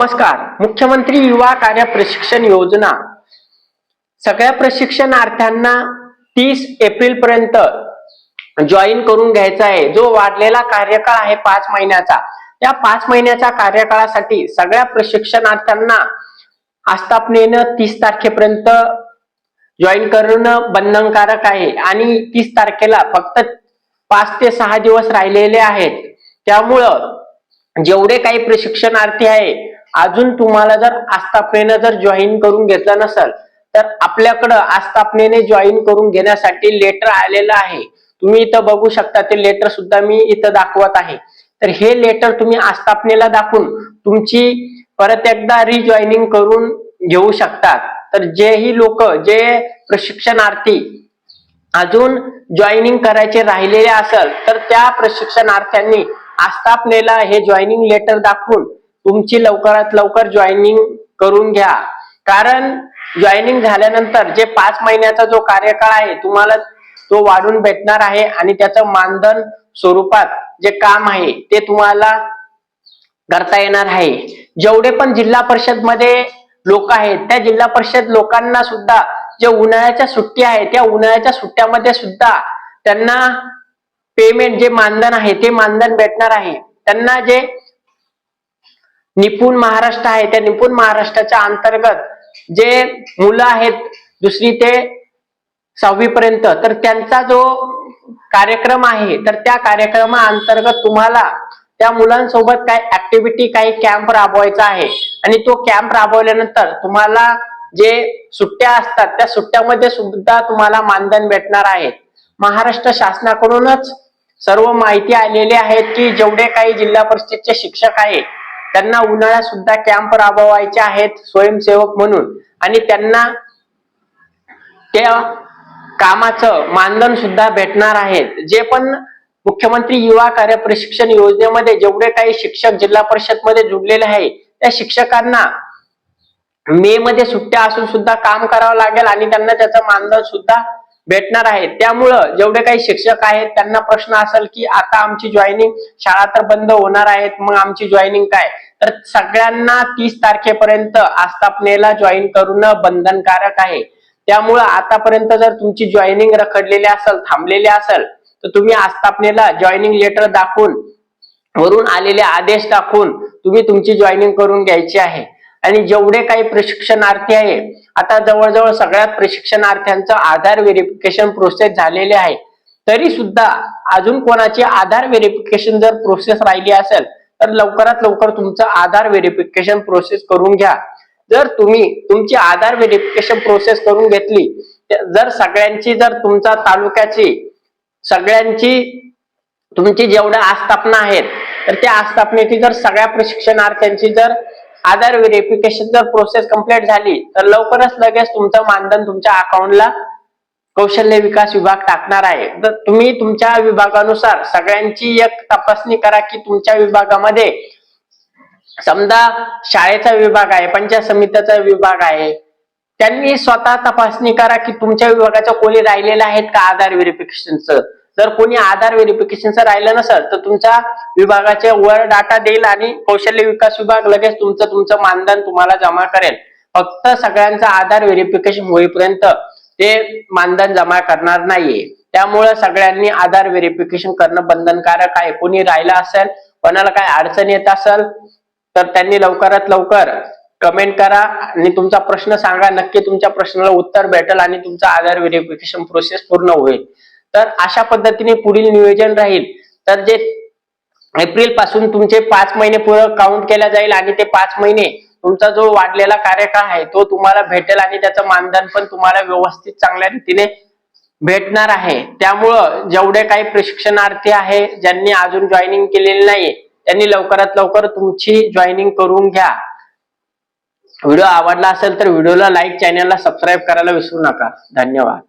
नमस्कार. मुख्यमंत्री युवा कार्य प्रशिक्षण योजना. सगळ्या प्रशिक्षणार्थ्यांना तीस एप्रिल पर्यंत जॉईन करून घ्यायचा आहे. जो वाढलेला कार्यकाळ आहे पाच महिन्याचा. या पाच महिन्याच्या कार्यकाळासाठी सगळ्या प्रशिक्षणार्थ्यांना आस्थापनेनं तीस तारखेपर्यंत जॉईन करणं बंधनकारक आहे. आणि तीस तारखेला फक्त पाच ते सहा दिवस राहिलेले आहेत. त्यामुळं जेवढे काही प्रशिक्षणार्थी आहे अजून तुम्हाला जर आस्थापनेनं जर जॉईन करून घेतलं नसेल तर आपल्याकडं आस्थापनेने जॉईन करून घेण्यासाठी लेटर आलेलं आहे. तुम्ही इथं बघू शकता ते लेटर सुद्धा मी इथं दाखवत आहे. तर हे लेटर तुम्ही आस्थापनेला दाखवून तुमची परत एकदा रिजॉईनिंग करून घेऊ शकतात. तर जेही लोक जे प्रशिक्षणार्थी अजून जॉईनिंग करायचे राहिलेले असेल तर त्या प्रशिक्षणार्थ्यांनी आस्थापनेला हे जॉईनिंग लेटर दाखवून तुमची लवकरात लवकर जॉईनिंग करून घ्या. कारण जॉईनिंग झाल्यानंतर जे पाच महिन्याचा जो कार्यकाळ आहे तुम्हाला तो वाढून भेटणार आहे आणि त्याचं मानधन स्वरूपात जे काम आहे ते तुम्हाला करता येणार आहे. जेवढे पण जिल्हा परिषदमध्ये लोक आहेत त्या जिल्हा परिषद लोकांना सुद्धा जे उन्हाळ्याच्या सुट्टी आहे त्या उन्हाळ्याच्या सुट्ट्यामध्ये सुद्धा त्यांना पेमेंट जे मानधन आहे ते मानधन भेटणार आहे. त्यांना जे निपुण महाराष्ट्र आहे. त्या निपुण महाराष्ट्राच्या अंतर्गत जे मुलं आहेत दुसरी ते सहावी पर्यंत तर त्यांचा जो कार्यक्रम आहे तर त्या कार्यक्रमा अंतर्गत तुम्हाला त्या मुलांसोबत काही ऍक्टिव्हिटी काही कॅम्प राबवायचा आहे. आणि तो कॅम्प राबवल्यानंतर तुम्हाला जे सुट्ट्या असतात त्या सुट्ट्यामध्ये सुद्धा तुम्हाला मानधन भेटणार आहे. महाराष्ट्र शासनाकडूनच सर्व माहिती आलेली आहे की जेवढे काही जिल्हा परिषदचे शिक्षक आहे त्यांना उन्हाळ्यात सुद्धा कॅम्प राबवायचे आहेत स्वयंसेवक म्हणून. आणि त्यांना त्या कामाचं मानधन सुद्धा भेटणार आहे. जे पण मुख्यमंत्री युवा कार्य प्रशिक्षण योजनेमध्ये जेवढे काही शिक्षक जिल्हा परिषदमध्ये जुडलेले आहे त्या शिक्षकांना मे मध्ये सुट्ट्या असून सुद्धा काम करावं लागेल आणि त्यांना त्याचं मानधन सुद्धा भेटणार आहे. त्यामुळं जेवढे काही शिक्षक आहेत त्यांना प्रश्न असेल की आता आमची जॉईनिंग शाळा तर बंद होणार आहेत मग आमची जॉईनिंग काय? तर सगळ्यांना तीस तारखेपर्यंत आस्थापनेला जॉईन करणं बंधनकारक आहे. त्यामुळं आतापर्यंत जर तुमची जॉईनिंग रखडलेली असेल थांबलेली असेल तर तुम्ही आस्थापनेला जॉईनिंग लेटर दाखवून वरून आलेले आदेश दाखवून तुम्ही तुमची जॉईनिंग करून घ्यायची आहे. आणि जेवढे काही प्रशिक्षणार्थी आहे आता जवळजवळ सगळ्यात प्रशिक्षणार्थ्यांचं आधार व्हेरिफिकेशन प्रोसेस झालेले आहे. तरी सुद्धा अजून कोणाची आधार व्हेरिफिकेशन जर प्रोसेस राहिली असेल तर लवकरात लवकर तुमचं आधार व्हेरिफिकेशन प्रोसेस करून घ्या. जर तुम्ही तुमची आधार व्हेरिफिकेशन प्रोसेस करून घेतली तर जर सगळ्यांची जर तुमच्या तालुक्याची सगळ्यांची तुमची जेवढ्या आस्थापना आहेत तर त्या आस्थापनेची जर सगळ्या प्रशिक्षणार्थ्यांची जर आधार व्हेरिफिकेशन जर प्रोसेस कंप्लीट झाली तर लवकरच लगेच तुमचं मानधन तुमच्या अकाउंटला कौशल्य विकास विभाग टाकणार आहे. तर तुम्ही तुमच्या विभागानुसार सगळ्यांची एक तपासणी करा की तुमच्या विभागामध्ये समजा शाळेचा विभाग आहे पंचायत समितीचा विभाग आहे त्यांनी स्वतः तपासणी करा की तुमच्या विभागाच्या कोणी राहिलेलं आहेत का आधार व्हेरिफिकेशनचं जर कोणी आधार व्हेरिफिकेशनचं राहिलं नसेल तर तुमच्या विभागाचे वर डाटा देईल आणि कौशल्य विकास विभाग लगेच तुमचं तुमचं मानधन तुम्हाला जमा करेल. फक्त सगळ्यांचं आधार व्हेरिफिकेशन होईपर्यंत ते मानधन जमा करणार नाहीये. त्यामुळे सगळ्यांनी आधार व्हेरिफिकेशन करणं बंधनकारक आहे. कोणी राहिला असेल कोणाला काय अडचण येत असेल तर त्यांनी लवकरात लवकर कमेंट करा आणि तुमचा प्रश्न सांगा. नक्की तुमच्या प्रश्नाला उत्तर भेटेल आणि तुमचा आधार व्हेरिफिकेशन प्रोसेस पूर्ण होईल. तर अशा पद्धतीने पुढील नियोजन राहील. तर जे एप्रिलपासून तुमचे पाच महिने पूर्ण काउंट केला जाईल आणि ते पाच महिने तुमचा जो वाढलेला कार्यकाळ आहे तो तुम्हाला भेटेल आणि त्याचं मानधन पण तुम्हाला व्यवस्थित चांगल्या रीतीने भेटणार आहे. त्यामुळं जेवढे काही प्रशिक्षणार्थी आहे ज्यांनी अजून जॉईनिंग केलेली नाही त्यांनी लवकरात लवकर तुमची जॉईनिंग करून घ्या. व्हिडिओ आवडला असेल तर व्हिडिओला लाईक चॅनलला सबस्क्राईब करायला विसरू नका. धन्यवाद.